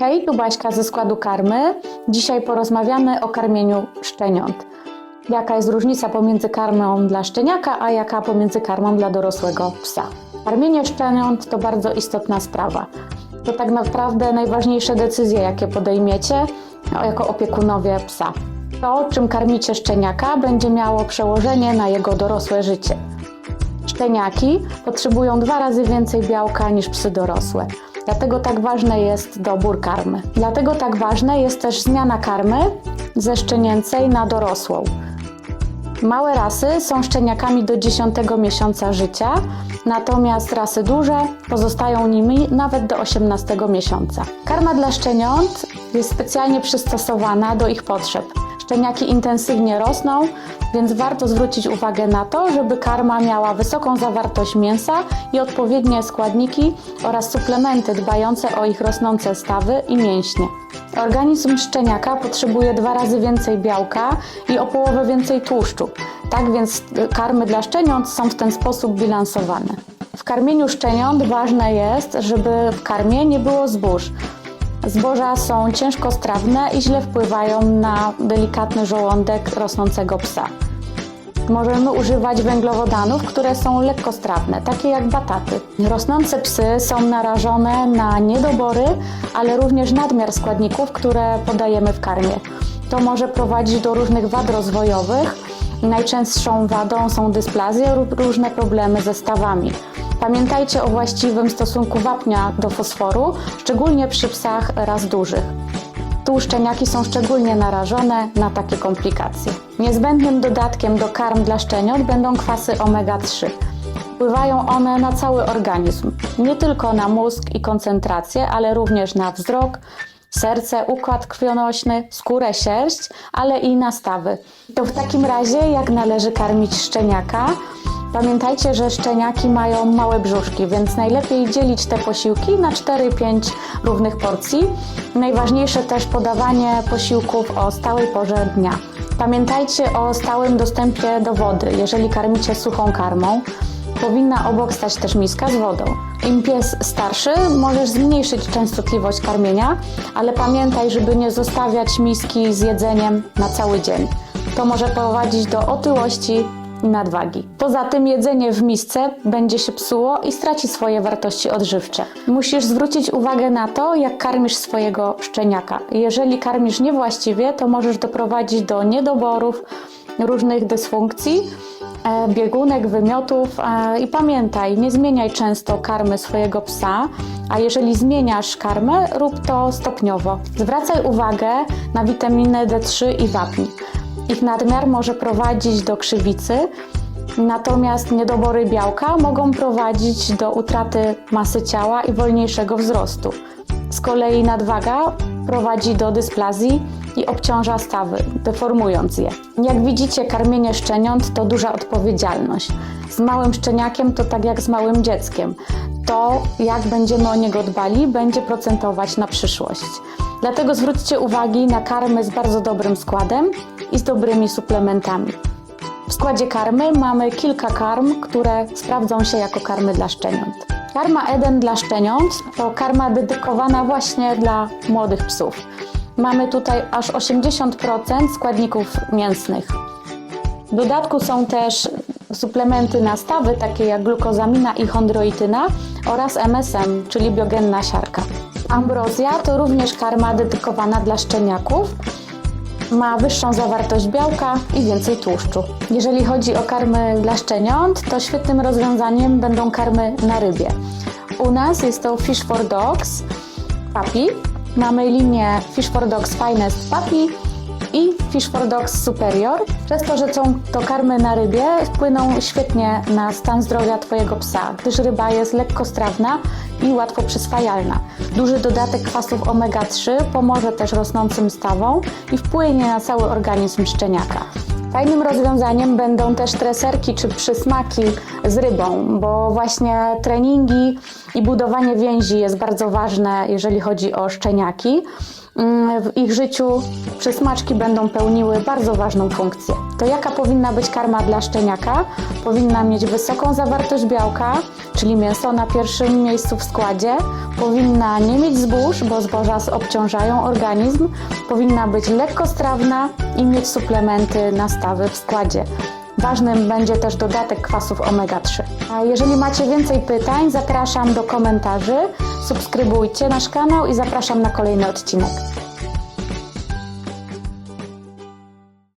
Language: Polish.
Hej, tu Baśka ze składu karmy. Dzisiaj porozmawiamy o karmieniu szczeniąt. Jaka jest różnica pomiędzy karmą dla szczeniaka, a jaka pomiędzy karmą dla dorosłego psa? Karmienie szczeniąt to bardzo istotna sprawa. To tak naprawdę najważniejsze decyzje, jakie podejmiecie no, jako opiekunowie psa. To, czym karmicie szczeniaka, będzie miało przełożenie na jego dorosłe życie. Szczeniaki potrzebują dwa razy więcej białka niż psy dorosłe. Dlatego tak ważny jest dobór karmy. Dlatego tak ważna jest też zmiana karmy ze szczenięcej na dorosłą. Małe rasy są szczeniakami do 10 miesiąca życia, natomiast rasy duże pozostają nimi nawet do 18 miesiąca. Karma dla szczeniąt jest specjalnie przystosowana do ich potrzeb. Szczeniaki intensywnie rosną, więc warto zwrócić uwagę na to, żeby karma miała wysoką zawartość mięsa i odpowiednie składniki oraz suplementy dbające o ich rosnące stawy i mięśnie. Organizm szczeniaka potrzebuje dwa razy więcej białka i o połowę więcej tłuszczu. Tak więc karmy dla szczeniąt są w ten sposób bilansowane. W karmieniu szczeniąt ważne jest, żeby w karmie nie było zbóż. Zboża są ciężkostrawne i źle wpływają na delikatny żołądek rosnącego psa. Możemy używać węglowodanów, które są lekkostrawne, takie jak bataty. Rosnące psy są narażone na niedobory, ale również nadmiar składników, które podajemy w karmie. To może prowadzić do różnych wad rozwojowych. Najczęstszą wadą są dysplazje lub różne problemy ze stawami. Pamiętajcie o właściwym stosunku wapnia do fosforu, szczególnie przy psach ras dużych. Tłuszczeniaki są szczególnie narażone na takie komplikacje. Niezbędnym dodatkiem do karm dla szczeniąt będą kwasy omega-3. Wpływają one na cały organizm, nie tylko na mózg i koncentrację, ale również na wzrok, serce, układ krwionośny, skórę, sierść, ale i na stawy. To w takim razie, jak należy karmić szczeniaka? Pamiętajcie, że szczeniaki mają małe brzuszki, więc najlepiej dzielić te posiłki na 4-5 równych porcji. Najważniejsze też podawanie posiłków o stałej porze dnia. Pamiętajcie o stałym dostępie do wody. Jeżeli karmicie suchą karmą, powinna obok stać też miska z wodą. Im pies starszy, możesz zmniejszyć częstotliwość karmienia, ale pamiętaj, żeby nie zostawiać miski z jedzeniem na cały dzień. To może prowadzić do otyłości i nadwagi. Poza tym jedzenie w misce będzie się psuło i straci swoje wartości odżywcze. Musisz zwrócić uwagę na to, jak karmisz swojego szczeniaka. Jeżeli karmisz niewłaściwie, to możesz doprowadzić do niedoborów, różnych dysfunkcji, e, biegunek, wymiotów e, i pamiętaj, nie zmieniaj często karmy swojego psa, a jeżeli zmieniasz karmę, rób to stopniowo. Zwracaj uwagę na witaminę D3 i wapń. Ich nadmiar może prowadzić do krzywicy, natomiast niedobory białka mogą prowadzić do utraty masy ciała i wolniejszego wzrostu. Z kolei nadwaga prowadzi do dysplazji i obciąża stawy, deformując je. Jak widzicie, karmienie szczeniąt to duża odpowiedzialność. Z małym szczeniakiem to tak jak z małym dzieckiem. To, jak będziemy o niego dbali, będzie procentować na przyszłość. Dlatego zwróćcie uwagi na karmy z bardzo dobrym składem i z dobrymi suplementami. W składzie karmy mamy kilka karm, które sprawdzą się jako karmy dla szczeniąt. Karma Eden dla szczeniąt to karma dedykowana właśnie dla młodych psów. Mamy tutaj aż 80% składników mięsnych. W dodatku są też suplementy na stawy, takie jak glukozamina i chondroityna oraz MSM, czyli biogenna siarka. Ambrozja to również karma dedykowana dla szczeniaków. Ma wyższą zawartość białka i więcej tłuszczu. Jeżeli chodzi o karmy dla szczeniąt, to świetnym rozwiązaniem będą karmy na rybie. U nas jest to Fish for Dogs Puppy. Mamy linię Fish for Dogs Finest Puppy i Fish for Dogs Superior. Przez to, że są to karmy na rybie, wpłyną świetnie na stan zdrowia Twojego psa, gdyż ryba jest lekkostrawna i łatwo przyswajalna. Duży dodatek kwasów omega-3 pomoże też rosnącym stawom i wpłynie na cały organizm szczeniaka. Fajnym rozwiązaniem będą też treserki czy przysmaki z rybą, bo właśnie treningi i budowanie więzi jest bardzo ważne, jeżeli chodzi o szczeniaki. Mm, w ich życiu przysmaczki będą pełniły bardzo ważną funkcję. To jaka powinna być karma dla szczeniaka? Powinna mieć wysoką zawartość białka, czyli mięso na pierwszym miejscu w składzie. Powinna nie mieć zbóż, bo zboża obciążają organizm. Powinna być lekkostrawna i mieć suplementy na stawy w składzie. Ważnym będzie też dodatek kwasów omega-3. A jeżeli macie więcej pytań, zapraszam do komentarzy, subskrybujcie nasz kanał i zapraszam na kolejny odcinek.